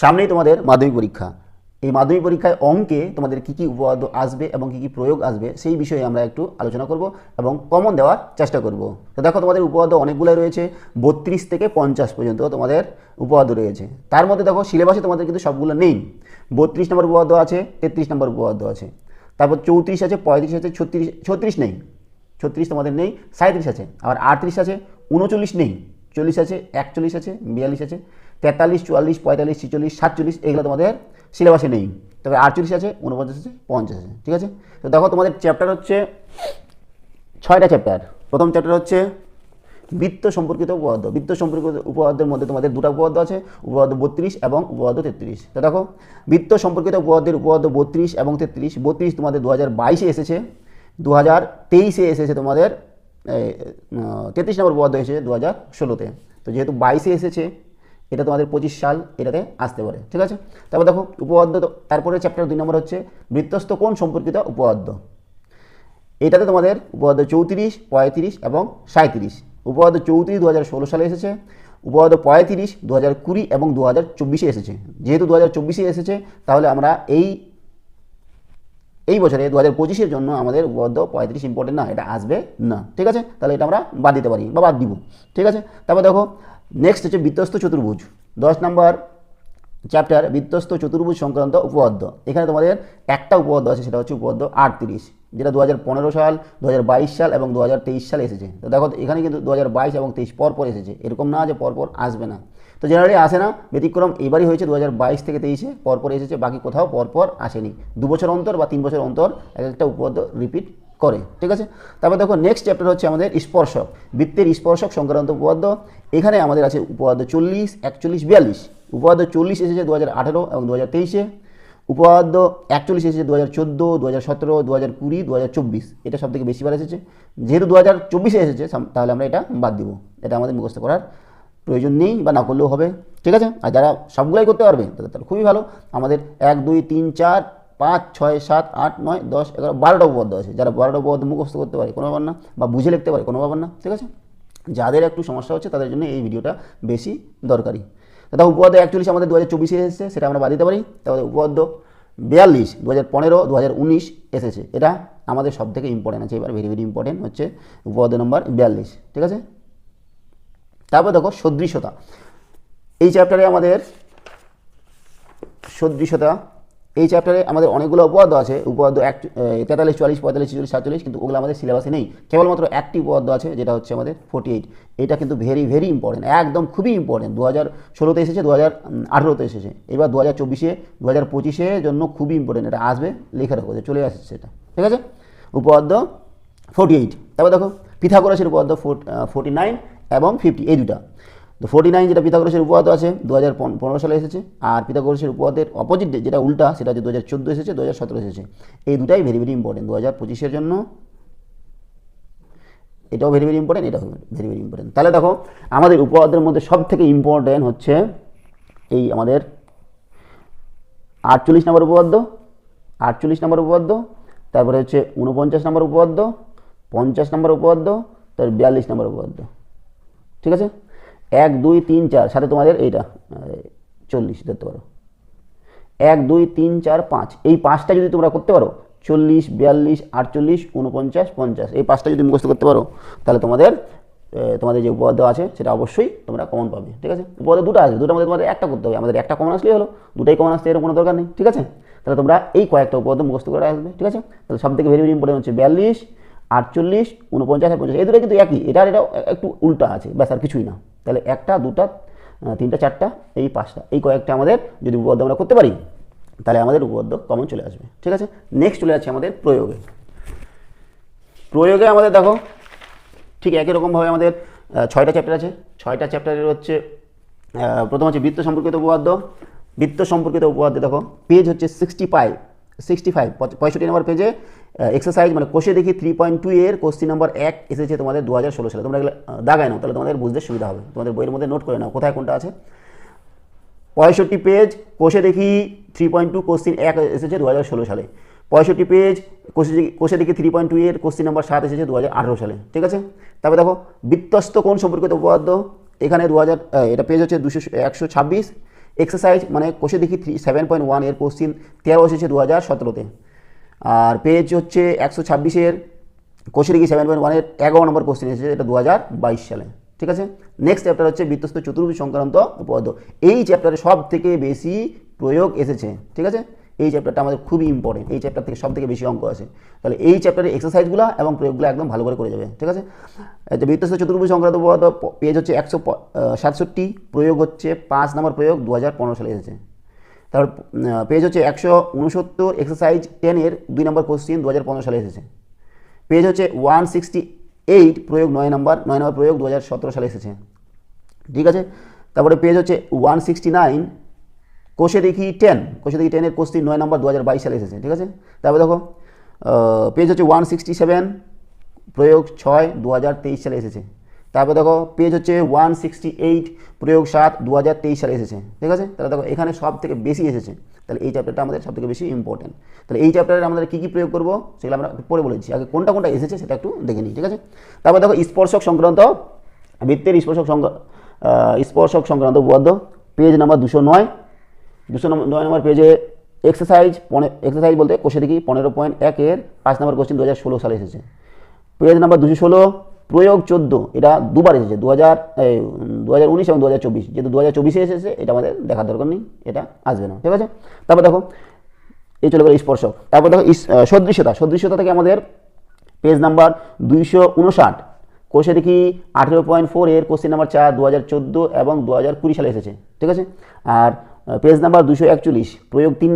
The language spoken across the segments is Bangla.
সামনেই তোমাদের মাধ্যমিক পরীক্ষা। এই মাধ্যমিক পরীক্ষায় অঙ্কে তোমাদের কী কী উপপাদ্য আসবে এবং কী কী প্রয়োগ আসবে, সেই বিষয়ে আমরা একটু আলোচনা করব এবং কমন দেওয়ার চেষ্টা করব। তো দেখো, তোমাদের উপপাদ্য অনেকগুলোই রয়েছে, বত্রিশ থেকে পঞ্চাশ পর্যন্ত তোমাদের উপপাদ্য রয়েছে। তার মধ্যে দেখো, সিলেবাসে তোমাদের কিন্তু সবগুলো নেই। বত্রিশ নম্বর উপপাদ্য আছে, তেত্রিশ নম্বর উপপাদ্য আছে। তারপর চৌত্রিশ আছে, পঁয়ত্রিশ আছে, ছত্রিশ ছত্রিশ নেই। ছত্রিশ তোমাদের নেই সাঁত্রিশ আছে। আবার আটত্রিশ আছে, উনচল্লিশ নেই। চল্লিশ আছে, একচল্লিশ আছে, বিয়াল্লিশ আছে। তেতাল্লিশ, চুয়াল্লিশ, পঁয়তাল্লিশ, ছিচল্লিশ, সাতচল্লিশ, এগুলো তোমাদের সিলেবাসে নেই। তবে আটচল্লিশ আছে উনপঞ্চাশ আছে, পঞ্চাশ আছে, ঠিক আছে? তো দেখো তোমাদের চ্যাপ্টার হচ্ছে ছয়টা চ্যাপ্টার প্রথম চ্যাপ্টার হচ্ছে বৃত্ত সম্পর্কিত উপপাদ্য। বৃত্ত সম্পর্কিত উপপাদ্যের মধ্যে তোমাদের দুটো উপপাদ্য আছে, উপপাদ্য বত্রিশ এবং উপপাদ্য তেত্রিশ। তো দেখো, বৃত্ত সম্পর্কিত উপপাদ্যের উপপাদ্য বত্রিশ এবং তেত্রিশ, বত্রিশ তোমাদের দু হাজার বাইশে এসেছে দু হাজার তেইশে এসেছে তোমাদের তেত্রিশ নম্বর উপপাদ্য এসেছে দু হাজার ষোলোতে। তো যেহেতু বাইশে এসেছে এটা তোমাদের পঁচিশ সাল এটাতে আসতে পারে, ঠিক আছে? তারপর দেখো, উপপাদ্য তারপরে চ্যাপ্টার দুই নম্বর হচ্ছে, বৃত্তস্থ কোণ সম্পর্কিত উপপাদ্য। এটাতে তোমাদের উপপাদ্য চৌত্রিশ, পঁয়ত্রিশ এবং সাঁত্রিশ উপপাদ্য চৌত্রিশ দু হাজার ষোলো সালে এসেছে, উপপাদ্য পঁয়ত্রিশ দু হাজার কুড়ি এবং দু হাজার চব্বিশে এসেছে। যেহেতু দু হাজার চব্বিশে এসেছে, তাহলে আমরা এই এই বছরে দু হাজার পঁচিশের জন্য আমাদের উপপাদ্য পঁয়ত্রিশ ইম্পর্টেন্ট না, এটা আসবে না, ঠিক আছে? তাহলে এটা আমরা বাদ দিতে পারি বা বাদ দিব, ঠিক আছে? তারপর দেখো নেক্সট হচ্ছে বৃত্তস্থ চতুর্ভুজ। দশ নম্বর চ্যাপ্টার বৃত্তস্থ চতুর্ভুজ সংক্রান্ত উপপাদ্য। এখানে তোমাদের একটা উপপাদ্য আছে, সেটা হচ্ছে উপপাদ্য আটত্রিশ, যেটা দু হাজার পনেরো সাল দু হাজার বাইশ সাল এবং দু সালে এসেছে। তো দেখো, এখানে কিন্তু দু হাজার বাইশ এবং তেইশ পর পর এসেছে। এরকম না যে পরপর আসবে না। তো জেনারেলি আসে না, ব্যতিক্রম এবারই হয়েছে দু হাজার বাইশ থেকে তেইশে, পরপর এসেছে, বাকি কোথাও পরপর আসেনি। দু বছর অন্তর বা তিন বছর অন্তর এক একটা উপপাদ্য রিপিট করে, ঠিক আছে? তারপর দেখো নেক্সট চ্যাপ্টার হচ্ছে আমাদের স্পর্শক। বৃত্তের স্পর্শক সংক্রান্ত উপপাদ্য। এখানে আমাদের আছে উপপাদ্য চল্লিশ, একচল্লিশ, বিয়াল্লিশ। উপপাদ্য চল্লিশ এসেছে দু হাজার আঠেরো এবং দু হাজার তেইশে। উপপাদ্য একচল্লিশ এসেছে দু হাজার চোদ্দ দু হাজার সতেরো দু হাজার কুড়ি দু হাজার চব্বিশ। এটা সব থেকে বেশিবার এসেছে। যেহেতু দু হাজার চব্বিশে এসেছে তাহলে আমরা এটা বাদ দিব। এটা আমাদের মুখস্থ করার প্রয়োজন নেই বা না করলেও হবে। ঠিক আছে? আর যারা সবগুলাই করতে পারবে, তাদের তাহলে খুবই ভালো। আমাদের এক, দুই, তিন, চার পাঁচ, ছয়, সাত, আট, নয়, দশ, এগারো বারোটা উপপাদ্য আছে। যারা বারোটা উপপাদ্য মুখস্থ করতে পারে, কোনো ব্যাপার না, বা বুঝে লিখতে পারে, কোনো ব্যাপার না, ঠিক আছে? যাদের একটু সমস্যা হচ্ছে, তাদের জন্য এই ভিডিওটা বেশি দরকারি। তা উপপাদ্য একচল্লিশ আমাদের দু হাজার চব্বিশে এসেছে, সেটা আমরা বাদ দিতে পারি। তারপরে উপপাদ্য বিয়াল্লিশ দু হাজার পনেরো দু হাজার উনিশ এসেছে। এটা আমাদের সব থেকে ইম্পর্টেন্ট আছে, এবার ভেরি ভেরি ইম্পর্টেন্ট হচ্ছে উপপাদ্য নম্বর বিয়াল্লিশ, ঠিক আছে? তারপর দেখো সদৃশতা এই চ্যাপ্টারে আমাদের সদৃশতা এই চ্যাপ্টারে আমাদের অনেকগুলো উপপাদ্য আছে। উপপাদ্য এক তেতাল্লিশ, চুয়াল্লিশ, পঁয়তাল্লিশ, ছিচল্লিশ, সাতচল্লিশ, কিন্তু ওগুলো আমাদের সিলেবাসে নেই। কেবলমাত্র একটি উপপাদ্য আছে, যেটা হচ্ছে আমাদের ফোর্টি এইট এটা কিন্তু ভেরি ভেরি ইম্পর্টেন্ট একদম খুবই ইম্পর্টেন্ট দু হাজার ষোলোতে এসেছে দু হাজার আঠেরোতে এসেছে। এবার দু হাজার চব্বিশে দু হাজার পঁচিশে জন্য খুবই ইম্পর্টেন্ট এটা আসবে, লেখা রাখো, যে চলে আসছে সেটা। ঠিক আছে? উপপাদ্য ফোর্টি এইট তারপর দেখো, পিথাগোরাসের উপপাদ্য ফোর্টি নাইন এবং ফিফটি এই দুটা তো ফোর্টি নাইন যেটা পিথাগোরাসের উপপাদ্য আছে দু হাজার পনেরো সালে এসেছে। আর পিথাগোরাসের উপপাদ্যের অপোজিট যেটা উল্টা, সেটা হচ্ছে দু হাজার চোদ্দ এসেছে দু হাজার সতেরো এসেছে। এই দুটাই ভেরি ভেরি ইম্পর্টেন্ট দু হাজার পঁচিশের জন্য এটাও ভেরি ভেরি ইম্পর্টেন্ট এটাও ভেরি ভেরি ইম্পর্টেন্ট তাহলে দেখো, আমাদের উপপাদ্যের মধ্যে সব থেকে ইম্পর্টেন্ট হচ্ছে এই আমাদের আটচল্লিশ নম্বর উপপাদ্য, আটচল্লিশ নম্বর উপপাদ্য, তারপরে হচ্ছে উনপঞ্চাশ নম্বর উপপাদ্য, পঞ্চাশ নম্বর উপপাদ্য, তারপর বিয়াল্লিশ নম্বর উপপাদ্য। ঠিক আছে? এক, দুই, তিন, চার, সাথে তোমাদের এইটা চল্লিশ ধরতে পারো। এক, দুই, তিন, চার, পাঁচ, এই পাঁচটা যদি তোমরা করতে পারো, চল্লিশ, বিয়াল্লিশ, আটচল্লিশ উনপঞ্চাশ পঞ্চাশ, এই পাঁচটা যদি মুখস্থ করতে পারো, তাহলে তোমাদের তোমাদের যে উপপাদ্য আছে, সেটা অবশ্যই তোমরা কমন পাবে, ঠিক আছে? উপপাদ্য দুটো আছে, দুটোর মধ্যে তোমাদের একটা করতে হবে, আমাদের একটা কমন আসলেই হলো, দুটাই কমন আসতে এর কোনো দরকার নেই, ঠিক আছে? তাহলে তোমরা এই কয়েকটা উপপাদ্য মুখস্থ করে আসবে, ঠিক আছে? তাহলে সব থেকে ভেরি ভেরি ইম্পর্টেন্ট হচ্ছে বিয়াল্লিশ, আটচল্লিশ উনপঞ্চাশ আর পঞ্চাশ, এই দুটো কিন্তু একই, এটা এটা একটু উল্টা আছে, ব্যাস আর কিছুই না। তাহলে একটা, দুটা তিনটা, চারটা, এই পাঁচটা, এই কয়েকটা আমাদের যদি উপপাদ্য আমরা করতে পারি, তাহলে আমাদের উপপাদ্য কমন চলে আসবে, ঠিক আছে? নেক্সট চলে যাচ্ছে আমাদের প্রয়োগে। প্রয়োগে আমাদের দেখো, ঠিক একই রকমভাবে আমাদের ছয়টা চ্যাপ্টার আছে। ছয়টা চ্যাপ্টারের হচ্ছে প্রথম হচ্ছে বৃত্ত সম্পর্কিত উপপাদ্য। বৃত্ত সম্পর্কিত উপপাদ্য দেখো পেজ হচ্ছে সিক্সটি ফাইভ সিক্সটি ফাইভ পঁয়ষট্টি নম্বর পেজে এক্সারসাইজ মানে কোষে দেখি থ্রি পয়েন্ট টু এর কোশ্চিন নাম্বার এক এসেছে তোমাদের দু হাজার ষোলো সালে। তোমরা দাগায় নাও, তাহলে তোমাদের বুঝতে সুবিধা হবে। তোমাদের বইয়ের মধ্যে নোট করে নাও, কোথায় কোনটা আছে। পঁয়ষট্টি পেজ কোষে দেখি থ্রি পয়েন্ট টু কোশ্চিন এক এসেছে দু হাজার ষোলো সালে। পঁয়ষট্টি পেজ কোষে কোষে দেখি থ্রি পয়েন্ট টু এর কোশ্চিন নাম্বার সাত এসেছে দু হাজার আঠেরো সালে। ঠিক আছে? তারপরে দেখো, বৃত্তস্ত কোন সম্পর্কিত উপপাদ্য? এখানে দু হাজার এটা পেজ হচ্ছে দুশো, একশো ছাব্বিশ। এক্সারসাইজ মানে কোষে দেখি থ্রি সেভেন পয়েন্ট ওয়ানের কোশ্চিন তেরো এসেছে দু হাজার সতেরোতে। আর পেজ হচ্ছে একশো ছাব্বিশের, কোষে দেখি সেভেন পয়েন্ট ওয়ানের এগারো নম্বর কোশ্চিন এসেছে, এটা দু হাজার বাইশ সালে। ঠিক আছে? নেক্সট চ্যাপ্টার হচ্ছে বিত্তস্ত চতুর্ভুজ সংক্রান্ত উপপাদ্য। এই চ্যাপ্টারে সব থেকে বেশি প্রয়োগ এসেছে। ঠিক আছে? এই চ্যাপ্টারটা আমাদের খুবই ইম্পর্টেন্ট এই চ্যাপ্টার থেকে সব থেকে বেশি অঙ্ক আছে। তাহলে এই চ্যাপ্টারের এক্সারসাইজগুলো এবং প্রয়োগগুলো একদম ভালো করে করে যাবে, ঠিক আছে? যে বৃত্তস্থ চতুর্ভুজ সংক্রান্ত পেজ হচ্ছে একশো সাতষট্টি, প্রয়োগ হচ্ছে পাঁচ নম্বর প্রয়োগ দু হাজার পনেরো সালে এসেছে। তারপর পেজ হচ্ছে একশো উনসত্তর এক্সারসাইজ টেনের দুই নম্বর কোশ্চিন দু হাজার পনেরো সালে এসেছে। পেজ হচ্ছে ওয়ান সিক্সটি এইট প্রয়োগ নয় নম্বর নয় নম্বর প্রয়োগ দু হাজার সতেরো সালে এসেছে। ঠিক আছে? তারপরে পেজ হচ্ছে ওয়ান সিক্সটি নাইন কোষে দেখি টেন কোষে দেখি টেনের কোশ্চিন নয় নম্বর দু হাজার বাইশ সালে এসেছে, ঠিক আছে? তারপরে দেখো পেজ হচ্ছে ওয়ান সিক্সটি সেভেন প্রয়োগ ছয় দু হাজার তেইশ সালে এসেছে। তারপরে দেখো পেজ হচ্ছে ওয়ান সিক্সটি এইট প্রয়োগ সাত দু তেইশ সালে এসেছে, ঠিক আছে? তাহলে দেখো, এখানে সব থেকে বেশি এসেছে। তাহলে এই চ্যাপ্টারটা আমাদের সব থেকে বেশি ইম্পর্টেন্ট তাহলে এই চ্যাপ্টারে আমাদের কী কী প্রয়োগ করব, সেগুলো আমরা পরে বলেছি। আগে কোনটা কোনটা এসেছে, সেটা একটু দেখে নিই, ঠিক আছে? তারপর দেখো, স্পর্শক সংক্রান্ত, বৃত্তের স্পর্শক সংক্রান্ত স্পর্শক সংক্রান্ত উপপাদ্য পেজ নাম্বার দুশো নয়। দুশো নয় নম্বর পেজে এক্সারসাইজ এক্সারসাইজ বলতে কোষে দেখি, পনেরো পয়েন্ট একের পাঁচ নম্বর কোশ্চেন দু হাজার ষোলো সালে এসেছে। পেজ নাম্বার দুশো ষোলো, প্রয়োগ চোদ্দ, এটা দুবার এসেছে দু হাজার দু হাজার উনিশ এবং দু হাজার চব্বিশ। যেহেতু দু হাজার চব্বিশে এসেছে, এটা আমাদের দেখার দরকার নেই, এটা আসবে না, ঠিক আছে? তারপর দেখো, এই চলে গেলো স্পর্শক। তারপর দেখো সদৃশ্যতা। সদৃশ্যতা থেকে আমাদের পেজ নাম্বার দুইশো উনষাট, কোষে দেখি আঠেরো পয়েন্ট ফোর এর কোশ্চেন নাম্বার চার দু হাজার চোদ্দ এবং দু হাজার কুড়ি সালে এসেছে, ঠিক আছে? আর পেজ নাম্বার দুশো একচল্লিশ, প্রয়োগ তিন,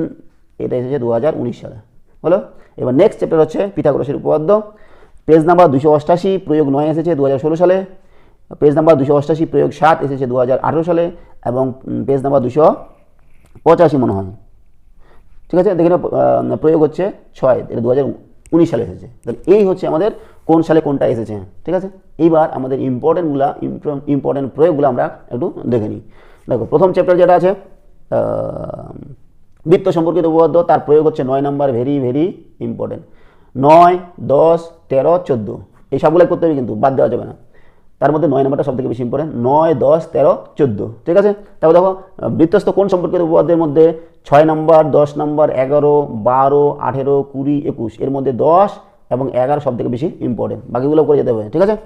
এটা এসেছে দু হাজার উনিশ সালে। হলো? এবার নেক্সট চ্যাপ্টার হচ্ছে পিথাগোরাসের উপপাদ্য। পেজ নাম্বার দুশো অষ্টাশি, প্রয়োগ নয় এসেছে দু হাজার ষোলো সালে। পেজ নাম্বার দুশো অষ্টাশি, প্রয়োগ সাত এসেছে দু হাজার আঠেরো সালে। এবং পেজ নাম্বার দুশো পঁচাশি মনে হয়। ঠিক আছে? দেখে প্রয়োগ হচ্ছে ছয়, এটা দু হাজার উনিশ সালে এসেছে। তাহলে এই হচ্ছে আমাদের কোন সালে কোনটা এসেছে। ঠিক আছে? এইবার আমাদের ইম্পর্টেন্টগুলা ইম্পর্টেন্ট প্রয়োগগুলো আমরা একটু দেখে নিই। দেখো, প্রথম চ্যাপ্টার যেটা আছে বৃত্ত সম্পর্কিত উপপাদ্য, তার প্রয়োগ হচ্ছে নয় নাম্বার ভেরি ভেরি ইম্পর্টেন্ট নয়, দশ, তেরো, চোদ্দ। এই সবগুলো করতে হবে কিন্তু, বাদ দেওয়া যাবে না। তার মধ্যে নয় নম্বরটা সবথেকে বেশি ইম্পর্টেন্ট নয়, দশ, তেরো, চোদ্দ। ঠিক আছে? তারপর দেখো, বৃত্তস্থ কোন সম্পর্কিত উপপাদ্যের মধ্যে ছয় নম্বর, দশ নম্বর, এগারো, বারো, আঠেরো, কুড়ি, একুশ। এর মধ্যে দশ এবং এগারো সব থেকে বেশি ইম্পর্টেন্ট বাকিগুলো করে যেতে হবে। ঠিক আছে?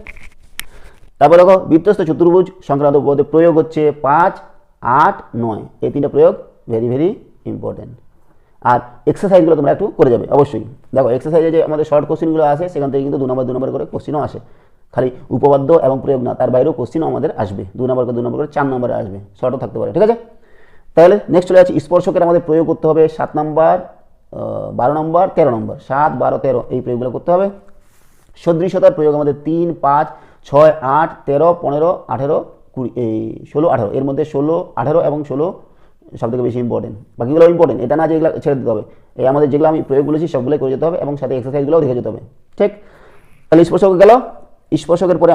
তারপর দেখো, বৃত্তস্থ চতুর্ভুজ সংক্রান্ত উপপাদ্যের প্রয়োগ হচ্ছে পাঁচ আট, নয়। এই তিনটা প্রয়োগ ভেরি ভেরি ইম্পর্টেন্ট আর এক্সারসাইজগুলো তোমরা একটু করে যাবে, অবশ্যই। দেখো এক্সারসাইজে যে আমাদের শর্ট কোশ্চেনগুলো আসে, সেখান থেকে কিন্তু দু নম্বর দু নম্বর করে কোশ্চেনও আসে। খালি উপপাদ্য এবং প্রয়োগ না, তার বাইরেও কোশ্চেনও আমাদের আসবে। দু নম্বর করে দু নম্বর করে চার নম্বরে আসবে শর্টও থাকতে পারে, ঠিক আছে? তাহলে নেক্সট চলে যাচ্ছে, স্পর্শকের আমাদের প্রয়োগ করতে হবে সাত নম্বর বারো নম্বর তেরো নম্বর সাত, বারো, তেরো, এই প্রয়োগগুলো করতে হবে। সদৃশতার প্রয়োগ আমাদের তিন, পাঁচ, ছয়, আট, তেরো, পনেরো, আঠেরো কুড়ি, এই ষোলো, আঠারো, এর মধ্যে ষোলো, আঠারো এবং ষোলো সব থেকে বেশি ইম্পর্টেন্ট বাকিগুলো ইম্পর্টেন্ট এটা না যেগুলো ছেড়ে দিতে হবে। এই আমাদের যেগুলো আমি প্রয়োগ বলেছি সবগুলোই করে যেতে হবে এবং সাথে এক্সারসাইজগুলোও দেখে যেতে হবে। ঠিক? তাহলে স্পর্শক গেল। স্পর্শকের পরে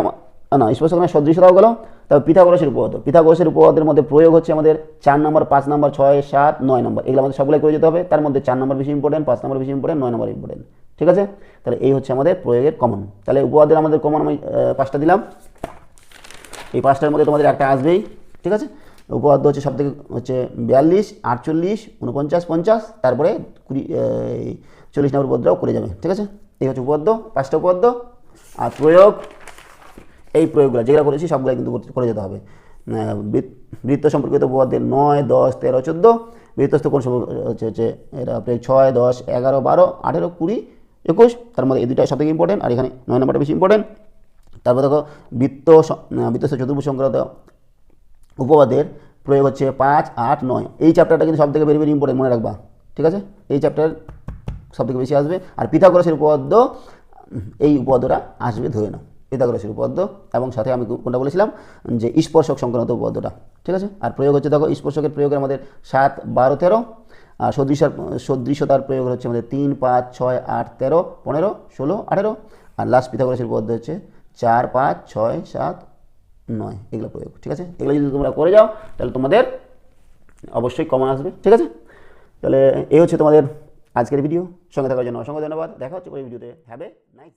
না স্পর্শক না সদৃশতাও গেল। তবে পিথাগোরাসের উপপাদ্য। পিথাগোরাসের উপপাদ্যের মধ্যে প্রয়োগ হচ্ছে আমাদের চার নম্বর, পাঁচ নম্বর, ছয়, সাত, নয় নম্বর। এগুলো আমাদের সবগুলোই করে যেতে হবে। তার মধ্যে চার নম্বর বেশি ইম্পর্টেন্ট পাঁচ নম্বর বেশি ইম্পর্টেন্ট নয় নম্বর ইম্পর্টেন্ট ঠিক আছে? তাহলে এই হচ্ছে আমাদের প্রয়োগের কমন তাহলে উপপাদ্যের আমাদের কমন আমি পাঁচটা দিলাম। এই পাঁচটার মধ্যে তোমাদের একটা আসবেই, ঠিক আছে? উপপাদ্য হচ্ছে সব থেকে হচ্ছে বিয়াল্লিশ, আটচল্লিশ উনপঞ্চাশ পঞ্চাশ, তারপরে কুড়ি চল্লিশ নম্বর উপদ্রব করে যাবে, ঠিক আছে? এই হচ্ছে উপপাদ্য, পাঁচটা উপপাদ্য, আর প্রয়োগ, এই প্রয়োগগুলো, যেগুলো করেছি সবগুলো কিন্তু করে যেতে হবে। বৃত্ত সম্পর্কিত উপপাদ্যের নয়, দশ, তেরো, চোদ্দ, বৃত্তস্থ কোন সম্পর্ক, হচ্ছে হচ্ছে এটা প্রায় ছয়, দশ, এগারো, বারো, আঠেরো, কুড়ি, একুশ, তার মধ্যে এই দুটাই সব থেকে ইম্পর্টেন্ট আর এখানে নয় নম্বরটা বেশি ইম্পর্টেন্ট তারপর দেখো বৃত্ত বৃত্তস্থ চতুর্ভুজ সংক্রান্ত উপপাদ্যের প্রয়োগ হচ্ছে পাঁচ, আট, নয়। এই চ্যাপ্টারটা কিন্তু সবথেকে ভেরি ভেরি ইম্পর্টেন্ট মনে রাখবা। ঠিক আছে? এই চ্যাপ্টার সব থেকে বেশি আসবে। আর পিথাগোরাসের উপপাদ্য, এই উপপাদ্যটা আসবে, ধরে নাও। পিথাগোরাসের উপপাদ্য, এবং সাথে আমি কোনটা বলেছিলাম? যে স্পর্শক সংক্রান্ত উপপাদ্যটা। ঠিক আছে? আর প্রয়োগ হচ্ছে, দেখো, স্পর্শকের প্রয়োগের আমাদের সাত, বারো, তেরো। আর সদৃশার সদৃশতার প্রয়োগ হচ্ছে আমাদের তিন, পাঁচ, ছয়, আট, তেরো, পনেরো, ষোলো, আঠেরো। আর লাস্ট পিথাগোরাসের উপপাদ্য হচ্ছে চার, পাঁচ, ছয়, সাত, নয়। এগুলো প্রয়োগ ঠিক আছে? এগুলো যদি তোমরা করে যাও, তাহলে তোমাদের অবশ্যই কমন আসবে, ঠিক আছে? তাহলে এই হচ্ছে তোমাদের আজকের ভিডিও সঙ্গে থাকার জন্য অসংখ্য ধন্যবাদ। দেখা হচ্ছে ওই ভিডিওতে হ্যাভ এ নাইস